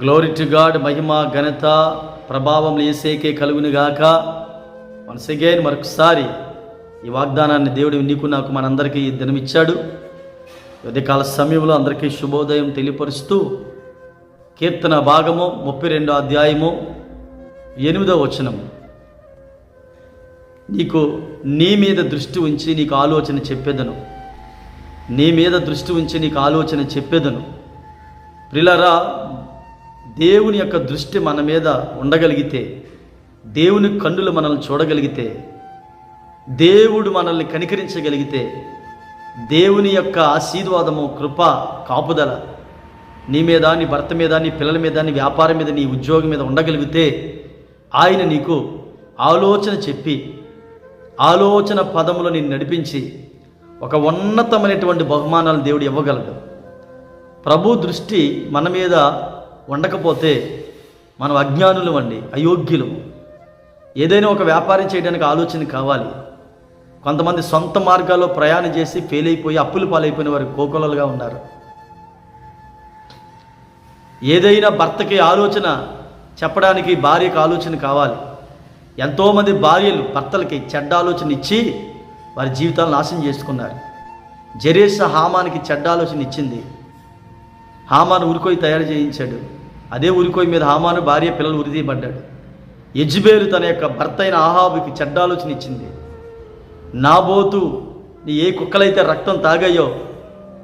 Glory to God మహిమ ఘనత ప్రభావం ఏసేకే కలుగునుగాక వన్స్ అగైన్ మరొకసారి ఈ వాగ్దానాన్ని దేవుడు నీకు నాకు మనందరికీ ఈ దినం ఇచ్చాడు ఉదయకాల సమయంలో అందరికీ శుభోదయం తెలియపరుస్తూ కీర్తన భాగము ముప్పై రెండో అధ్యాయము ఎనిమిదో వచనము. నీకు నీ మీద దృష్టి ఉంచి నీకు ఆలోచన చెప్పేదను. నీ మీద దృష్టి ఉంచి నీకు ఆలోచన చెప్పేదను. ప్రిలరా దేవుని యొక్క దృష్టి మన మీద ఉండగలిగితే దేవుని కన్నులు మనల్ని చూడగలిగితే దేవుడు మనల్ని కనికరించగలిగితే దేవుని యొక్క ఆశీర్వాదము కృప కాపుదల నీ మీద నీ భర్త మీద నీ పిల్లల మీద నీ వ్యాపారం మీద నీ ఉద్యోగం మీద ఉండగలిగితే ఆయన నీకు ఆలోచన చెప్పి ఆలోచన పదములో నేను నడిపించి ఒక ఉన్నతమైనటువంటి బహుమానాలు దేవుడు ఇవ్వగలడు. ప్రభు దృష్టి మన మీద ఉండకపోతే మనం అజ్ఞానులు అండి అయోగ్యులు. ఏదైనా ఒక వ్యాపారం చేయడానికి ఆలోచన కావాలి. కొంతమంది సొంత మార్గాల్లో ప్రయాణం చేసి ఫెయిల్ అయిపోయి అప్పులు పాలైపోయిన వారు కోకొలలుగా ఉన్నారు. ఏదైనా భర్తకి ఆలోచన చెప్పడానికి భార్యకు ఆలోచన కావాలి. ఎంతోమంది భార్యలు భర్తలకి చెడ్డ ఆలోచన ఇచ్చి వారి జీవితాలను నాశనం చేసుకున్నారు. జరేస హామానికి చెడ్డ ఆలోచన ఇచ్చింది. హామాను ఉరికోయి తయారు చేయించాడు. అదే ఉరికోయి మీద హామాను భార్య పిల్లలు ఉరిదీయబడ్డాడు యజ్బేలు తన యొక్క భర్త అయిన ఆహాబుకి చెడ్డ ఆలోచన ఇచ్చింది నాబోతు నీ ఏ కుక్కలైతే రక్తం తాగాయో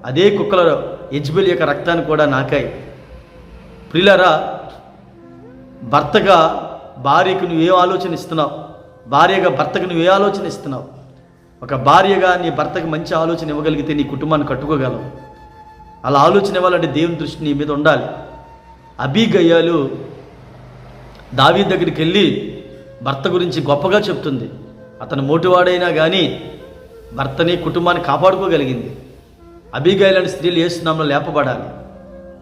అదే కుక్కల యజ్బేల్ యొక్క రక్తాన్ని కూడా నాకాయి. ప్రిలరా భర్తగా భార్యకు నువ్వు ఏ ఆలోచన ఇస్తున్నావు? భార్యగా భర్తకు నువ్వు ఏ ఆలోచన ఇస్తున్నావు? ఒక భార్యగా నీ భర్తకు మంచి ఆలోచన ఇవ్వగలిగితే నీ కుటుంబాన్ని కట్టుకోగలవు. అలా ఆలోచన ఇవ్వాలంటే దేవుని దృష్టి నీ మీద ఉండాలి. అబీగయ్యాలు దావీ దగ్గరికి వెళ్ళి భర్త గురించి గొప్పగా చెప్తుంది. అతను మోటివాడైనా కానీ భర్తని కుటుంబాన్ని కాపాడుకోగలిగింది. అభిగాయలాంటి స్త్రీలు ఏసునామలో లేపబడాలి.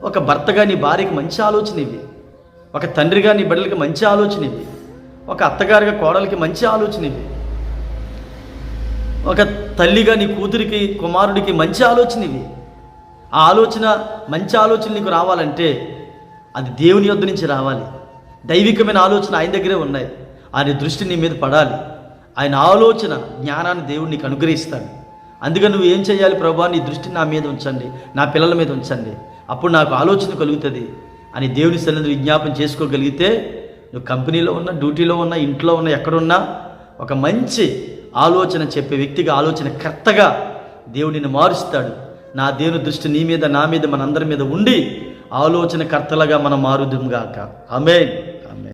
ఒక భర్తగా నీ భార్యకి మంచి ఆలోచన ఇవి ఒక తండ్రిగా నీ బిడ్డలకి మంచి ఆలోచన ఇవి ఒక అత్తగారిగా కోడలికి మంచి ఆలోచన ఇవి ఒక తల్లిగా నీ కూతురికి కుమారుడికి మంచి ఆలోచన ఇవి ఆ ఆలోచన మంచి ఆలోచన నీకు రావాలంటే అది దేవుని యొద్ద నుంచి రావాలి. దైవికమైన ఆలోచన ఆయన దగ్గరే ఉన్నాయి. ఆయన దృష్టి నీ మీద పడాలి. ఆయన ఆలోచన జ్ఞానాన్ని దేవుడు నీకు అనుగ్రహిస్తాడు. అందుకని నువ్వు ఏం చేయాలి ప్రభా? నీ దృష్టి నా మీద ఉంచండి. నా పిల్లల మీద ఉంచండి. అప్పుడు నాకు ఆలోచన కలుగుతుంది. అని దేవుని సన్నిధి విజ్ఞాపం చేసుకోగలిగితే నువ్వు కంపెనీలో ఉన్నా డ్యూటీలో ఉన్నా ఇంట్లో ఉన్నా ఎక్కడున్నా ఒక మంచి ఆలోచన చెప్పే వ్యక్తిగా ఆలోచన కర్తగా దేవుడిని మారుస్తాడు. నా దేవుని దృష్టి నీ మీద నా మీద మనందరి మీద ఉండి ఆలోచన మనం మనం మారుదుగాక ఆమె